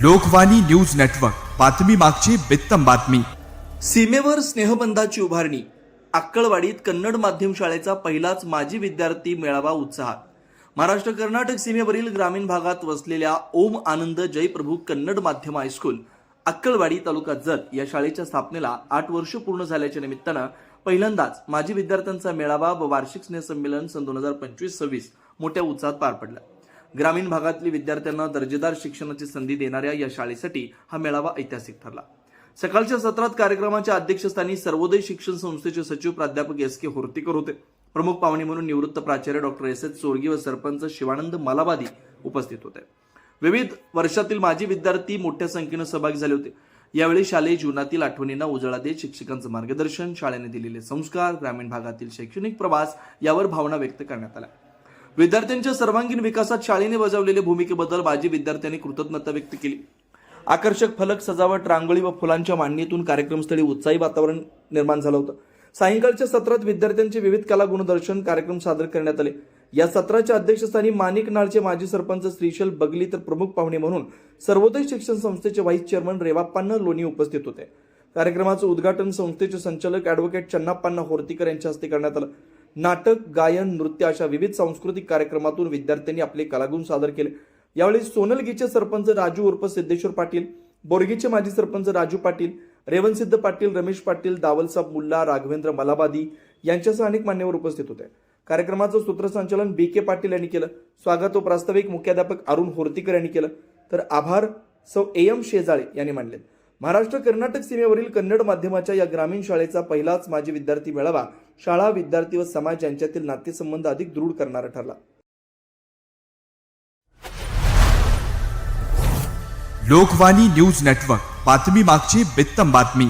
Lokvani news network बातमी मागची बित्तम बातमी. सीमेवर स्नेहबंधाची उभारणी. आक्कळवाडीत कन्नड माध्यम शाळेचा पहिलाच माजी विद्यार्थी मेळावा उत्साहात. महाराष्ट्र कर्नाटक सीमेवरील ग्रामीण भागात वसलेल्या ओम आनंद जयप्रभू कन्नड माध्यम हायस्कूल अक्कलवाडी तालुका जत या शाळेच्या स्थापनेला आठ वर्ष पूर्ण झाल्याच्या निमित्तानं पहिल्यांदाच माजी विद्यार्थ्यांचा मेळावा व वार्षिक स्नेहसंमेलन सन दोन हजार पंचवीस सव्वीस मोठ्या उत्साहात पार पडला. ग्रामीण भागातील विद्यार्थ्यांना दर्जेदार शिक्षणाची संधी देणाऱ्या या शाळेसाठी हा मेळावा ऐतिहासिक ठरला. सकाळच्या सत्रात कार्यक्रमाच्या अध्यक्षस्थानी सर्वोदय शिक्षण संस्थेचे सचिव प्राध्यापक एस के होर्तीकर होते. प्रमुख पाहुणे म्हणून निवृत्त प्राचार्य डॉक्टर एस एस चोरगी व सरपंच शिवानंद मलाबादी उपस्थित होते. विविध वर्षातील माजी विद्यार्थी मोठ्या संख्येनं सहभागी झाले होते. यावेळी शालेय जीवनातील आठवणींना उजाळा देत शिक्षकांचं मार्गदर्शन शाळेने दिलेले संस्कार ग्रामीण भागातील शैक्षणिक प्रवास यावर भावना व्यक्त करण्यात आल्या. विद्यार्थ्यांच्या सर्वांगीण विकासात शाळेने बजावलेल्या भूमिकेबद्दल माजी विद्यार्थ्यांनी कृतज्ञता व्यक्त केली. आकर्षक फलक सजावट रांगोळी व फुलांच्या मांडणीतून कार्यक्रमस्थळी उत्साही वातावरण निर्माण झालं होतं. सायंकाळच्या सत्रात विद्यार्थ्यांचे विविध कला गुणदर्शन कार्यक्रम सादर करण्यात आले. या सत्राच्या अध्यक्षस्थानी माणिक नाळचे माजी सरपंच श्रीशल बगली तर प्रमुख पाहुणे म्हणून सर्वोदय शिक्षण संस्थेचे व्हाईस चेअरमन रेवाप्पांना लोणी उपस्थित होते. कार्यक्रमाचं उद्घाटन संस्थेचे संचालक ॲडव्होकेट चन्नाप्पांना होर्तीकर यांच्या हस्ते करण्यात आलं. नाटक गायन नृत्य अशा विविध सांस्कृतिक कार्यक्रमातून विद्यार्थ्यांनी आपले कलागुण सादर केले. यावेळी सोनलगीचे सरपंच राजू उर्फ सिद्धेश्वर पाटील बोरगीचे माजी सरपंच राजू पाटील रेवनसिद्ध पाटील रमेश पाटील दावलसाब मुल्ला राघवेंद्र मलाबादी यांच्यासह अनेक मान्यवर उपस्थित होते. कार्यक्रमाचं सूत्रसंचालन बी के पाटील यांनी केलं. स्वागत व प्रास्ताविक मुख्याध्यापक अरुण होर्तीकर यांनी केलं. तर आभार सौ ए एम शेजाळे यांनी मांडले महाराष्ट्र कर्नाटक सीमेवरील कन्नड माध्यमाच्या या ग्रामीण शाळेचा पहिलाच माजी विद्यार्थी मेळावा शाळा विद्यार्थी व समाज यांच्यातील नातेसंबंध अधिक दृढ करणारा ठरला. Lokvani news network. बातमी मागची बित्तम बातमी.